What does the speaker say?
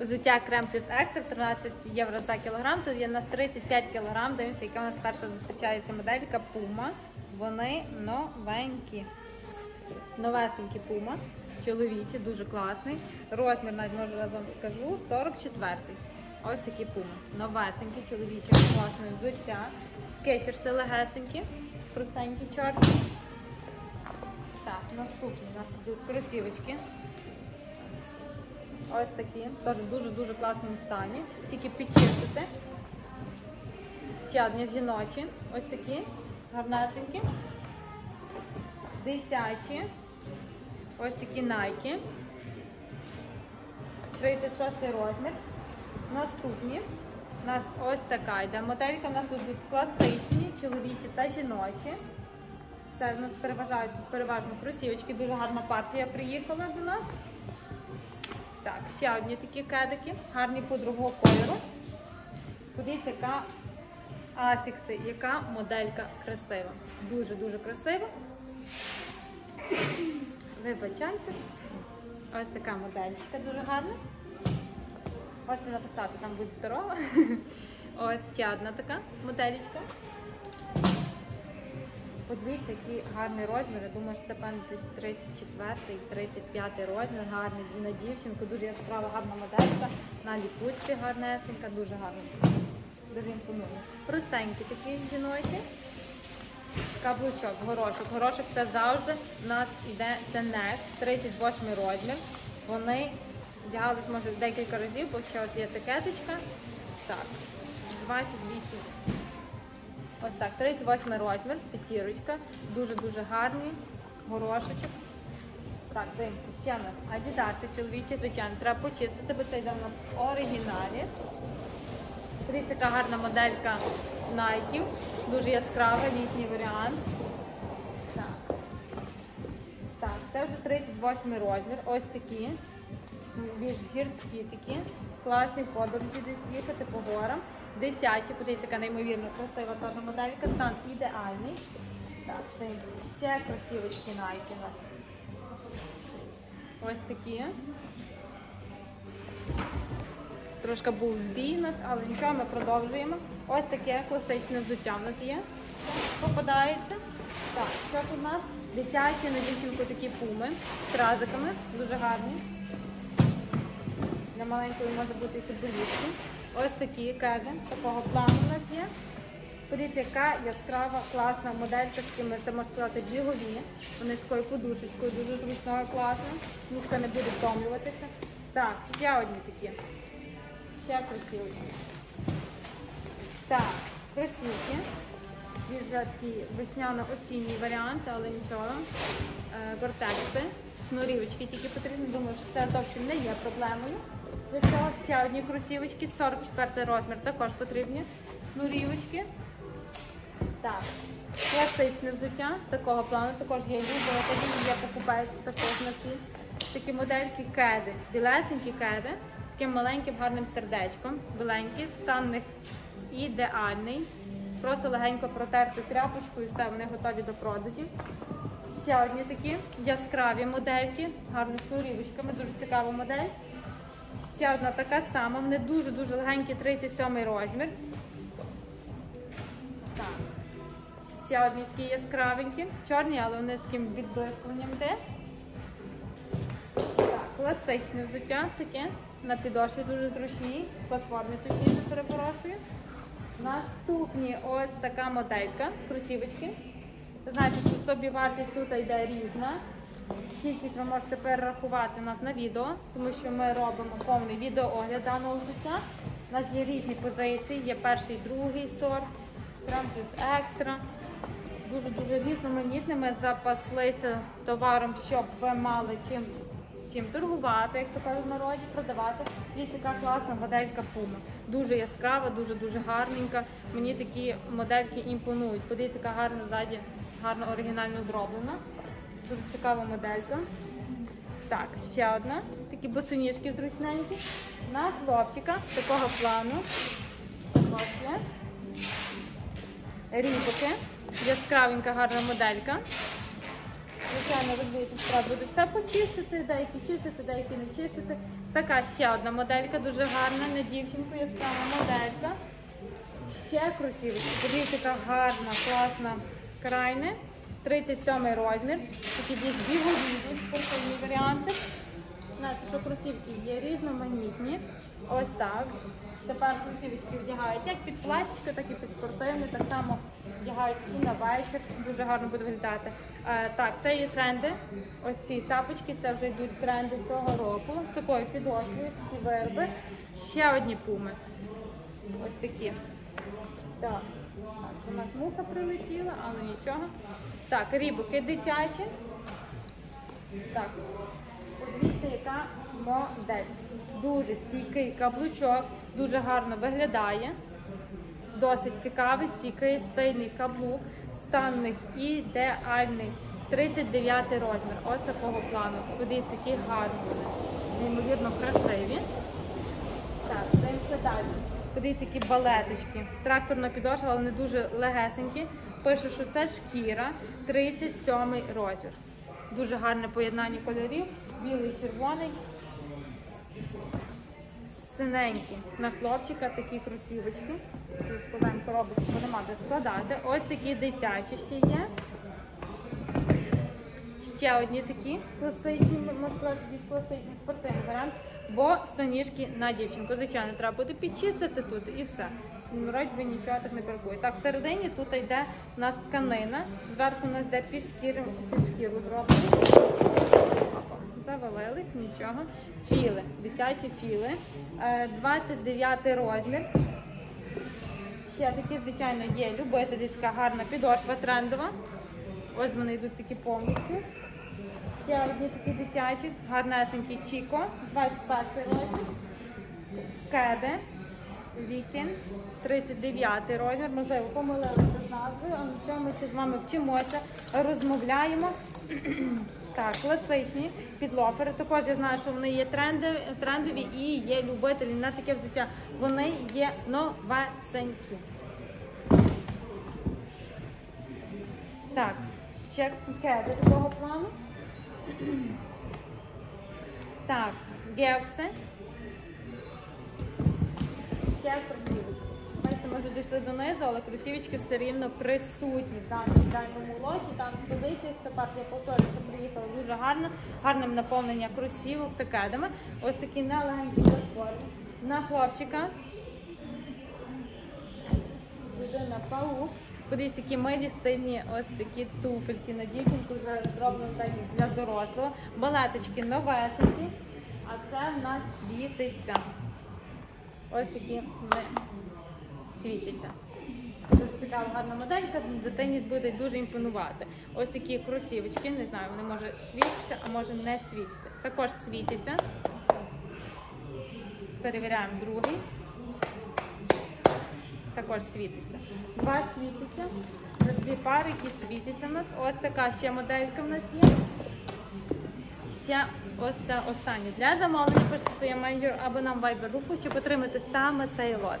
Взуття крем плюс екстра 13 євро за кілограм. Тут є у нас 35 кілограм. Дивимося, яка у нас перша зустрічається моделька Puma. Вони новенькі. Новесенькі Puma. Чоловічі, дуже класний. Розмір, навіть можу разом скажу, 44-й. Ось такі Puma. Новесенькі, чоловічі, класне взуття. Скетерси легесенькі, простенькі, чорні. Так, наступні у нас тут кросівочки. Ось такі. Теж в дуже-дуже класному стані. Тільки підчистити. Ще жіночі. Ось такі. Гарнесенькі. Дитячі. Ось такі найки. 36 розмір. Наступні. У нас ось така йде моделька. У нас тут будуть класичні, чоловічі та жіночі. Це в нас переважають переважно кросівочки. Дуже гарна партія приїхала до нас. Так, ще одні такі кедики, гарні по другого кольору. Подивіться, яка асікси, яка моделька красива. Дуже-дуже красива. Вибачайте. Ось така моделька дуже гарна. Можете написати, там будь здорова. Ось ще одна така моделечка. Подивіться, який гарний розмір. Думаю, що це певно десь 34 35 розмір, гарний на дівчинку, дуже яскрава, гарна моделька. На ліпучці гарнесенька, дуже гарна. Дуже імпонує. Простенькі такі жіночі. Каблучок, горошок. Горошок це завжди у нас іде це Next, 38 розмір. Вони вдягались, може, декілька разів, бо ще ось є такеточка. Так, 28. Ось так, 38 розмір, п'ятірочка. Дуже-дуже гарний горошочок. Так, дивимося, ще в нас адідаси чоловічі, звичайно, треба почистити, бо це йде в нас в оригіналі. Дивіться, яка гарна моделька Nike. Дуже яскрава, літній варіант. Так. так, це вже 38 розмір. Ось такі. Більш гірські такі. Класні подорожі десь їхати по горам. Дитячі, подивіться, яка неймовірно красива теж моделька. Стан ідеальний. Так, дивимося, ще красивочки Nike у нас. Ось такі. Трошки був збій у нас, але нічого, ми продовжуємо. Ось таке класичне взуття в нас є. Попадається. Так, що тут у нас? Дитячі на дівчинку такі пуми з тразиками, дуже гарні. Для маленької може бути і футболістки. Ось такі кеди, такого плану у нас є. Подивіться, яка яскрава, класна моделька з такими, це можна сказати, бігові. Вони з такою подушечкою, дуже зручною, класно. Ніжка не буде втомлюватися. Так, ще одні такі. Ще красиві. Так, красиві. Він вже такий весняно-осінній варіант, але нічого. Е, Гортекси, шнурівочки тільки потрібні. Думаю, що це зовсім не є проблемою. Для цього ще одні кросівочки, 44 розмір, також потрібні шнурівочки. Так, класичне взуття такого плану, також є люди, тоді є покупець також на ці такі модельки кеди, білесенькі кеди, з таким маленьким гарним сердечком. Біленькі, стан них ідеальний. Просто легенько протерти тряпочкою, все, вони готові до продажі. Ще одні такі яскраві модельки, гарними шнурівочками, дуже цікава модель. Ще одна така сама, вони дуже-дуже легенькі, 37 розмір. Так. Ще одні такі яскравенькі, чорні, але вони з таким відблискуванням йде. Так, класичне взуття таке. На підошві дуже зручні, платформі точніше перепрошую. Наступні ось така моделька, кросівочки. Знаєте, що собі вартість тут йде різна. Кількість ви можете перерахувати нас на відео, тому що ми робимо повний відеоогляд даного взуття. У нас є різні позиції, є перший, другий сорт, прям плюс екстра. Дуже-дуже різноманітне. Ми запаслися товаром, щоб ви мали чим, чим торгувати, як то кажуть в народі, продавати. Є яка класна моделька Puma. Дуже яскрава, дуже-дуже гарненька. Мені такі модельки імпонують. Подивіться, яка гарна ззаді, гарно оригінально зроблена. Дуже цікава моделька. Так, ще одна. Такі босоніжки зручненькі. На хлопчика такого плану. Є. Рібоки. Яскравенька гарна моделька. звичайно, розумієте, треба буде все почистити, деякі чистити, деякі не чистити. Така ще одна моделька, дуже гарна на дівчинку, яскрава моделька. Ще кросівочки. Подивіться, яка гарна, класна крайне. 37 розмір. Такі десь бігові, спортивні варіанти. Знаєте, що кросівки є різноманітні. Ось так. Тепер кросівочки вдягають як під платічко, так і під спортивне. Так само вдягають і на вечір. Дуже гарно буде виглядати. Е, так, це є тренди. Ось ці тапочки, це вже йдуть тренди цього року. З такою підошвою, такі вироби. Ще одні пуми. Ось такі. Так. У нас муха прилетіла, але нічого. Так, рібуки дитячі. Так, подивіться, яка модель. Дуже стійкий каблучок, дуже гарно виглядає. Досить цікавий, стійкий, стильний каблук, станний ідеальний. 39 розмір. Ось такого плану. Подивіться, гарні вони. Неймовірно красиві. Так, дивимося далі. Подивіться, які балеточки. Тракторна підошва, але не дуже легесенькі. Пише, що це шкіра, 37 розмір. Дуже гарне поєднання кольорів. Білий, червоний. Синенькі на хлопчика такі кросівочки. Ці складаємо коробочку, бо нема де складати. Ось такі дитячі ще є. Ще одні такі класичні, сказати, більш класичний спортивний варіант, бо соніжки на дівчинку. Звичайно, треба буде підчистити тут і все. Вроді би нічого так не бракує. Так, всередині тут йде у нас тканина, зверху у нас йде під шкіру, під шкіру зроблено. Завалились, нічого. Філи, дитячі філи. Е, 29 розмір. Ще такі, звичайно, є любителі, така гарна підошва трендова. Ось вони йдуть такі повністю. Ще одні такі дитячі, гарнесенькі Чіко, 21 розмір. Кеди, Вікін, 39 розмір. Можливо, помилилися з назвою, але нічого ми ще з вами вчимося, розмовляємо. Так, класичні підлофери. Також я знаю, що вони є тренди, трендові і є любителі на таке взуття. Вони є новесенькі. Так, ще кеди такого плану. Так, геокси. Ще кросівочки. Бачите, ми вже дійшли донизу, але кросівочки все рівно присутні в даному лоті. Там в позиціях це партія повторюю, що приїхала дуже гарно, гарним наповнення кросівок та. Ось такі нелегенькі платформи. На хлопчика. Людина паук. Подивіться, які милі стильні ось такі туфельки на дівчинку вже зроблено так для дорослого. Балеточки новесенькі, а це в нас світиться. Ось такі світяться. Тут цікава гарна моделька, дитині буде дуже імпонувати. Ось такі кросівочки, не знаю, вони може світяться, а може не світяться. Також світяться. Перевіряємо другий. Також світиться. Два світяться. Це Дві пари, які світяться в нас. Ось така ще моделька в нас є. Ще ось ця остання. Для замовлення пишіть своє менеджер або нам вайбер групу, щоб отримати саме цей лот.